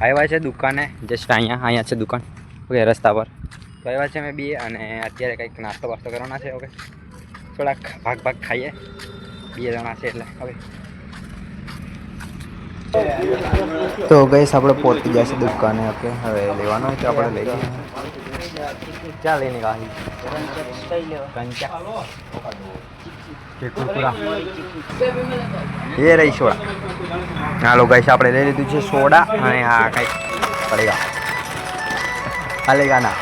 આવ્યા છે દુકાને જસ્ટ અહીંયા અહીંયા છે દુકાન. ઓકે રસ્તા પર. તો આવ્યા છે મેં બી અને અત્યારે કંઈક નાસ્તો વાસ્તો કરવાના છે ઓકે. થોડાક ભાગ ભાગ ખાઈએ. બે જણા છે એટલે હવે તો ગઈશ આપણે પહોંચી ગયા છે દુકાને ઓકે. હવે લેવાનો હોય તો આપણે લઈ લઈએ ક્યાં લઈને ગાડી કંચા. એ રહી સોડા હાલો ગઈશ આપણે લઈ લીધું છે સોડા અને આ કંઈક પડેગા હાલેગા ના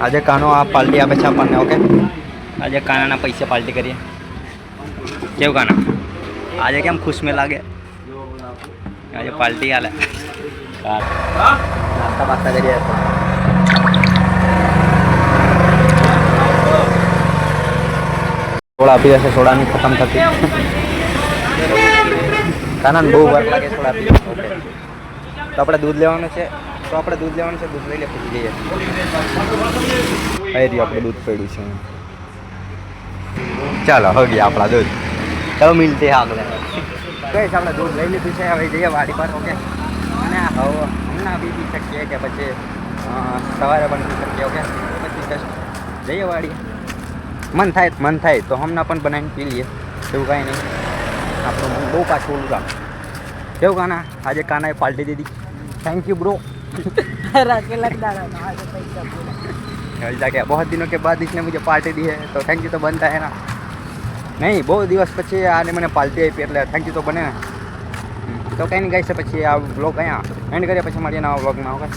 આજે કાનો આ પાર્ટી આપે છે આપણને ઓકે આજે કાનાના પૈસા પાર્ટી કરીએ કેવું કાના આજે કેમ ખુશ મેં લાગે આજે પાર્ટી હાલે નાસ્તા પાસ્તા કરીએ સોડા આપી દેશે સોડાની ખતમ થતી કાનાને બહુ વાર લાગે થોડા ઓકે તો આપણે દૂધ લેવાનું છે. તો આપણે દૂધ લેવાનું છે, દૂધ લઈ લે, પછી જઈએ. અહીં આપણે દૂધ પડ્યું છે. ચાલો, હો આપણા દૂધ. તો મિલતી હા આપણે. કઈ આપણે દૂધ લઈ લીધું છે? હવે જઈએ વાડી પર ઓકે અને હવે હમણાં બી પી શકીએ કે પછી સવારે પણ પી શકીએ ઓકે પછી જસ્ટ જઈએ વાડી મન થાય મન થાય. તો હમણાં પણ બનાવીને પી લઈએ. એવું કાંઈ નહીં. આપણું મન બહુ પાછું ઓલું કામ કેવું કાના આજે કાનાએ પાર્ટી દીધી થેન્ક યુ બ્રો के लगता रहा आज पैसा पूरा बोलता क्या बहुत दिनों के बाद इसने मुझे पार्टी दी है तो थैंक यू तो बनता है ना નહીં બહુ દિવસ પછી આને મને પાર્ટી આપી એટલે થેન્ક યુ તો બને ને તો કંઈ નહીં ગઈ છે પછી આ બ્લોગ અહીંયા એન્ડ કરીએ પછી મળીએ નવા બ્લોગમાં ઓકે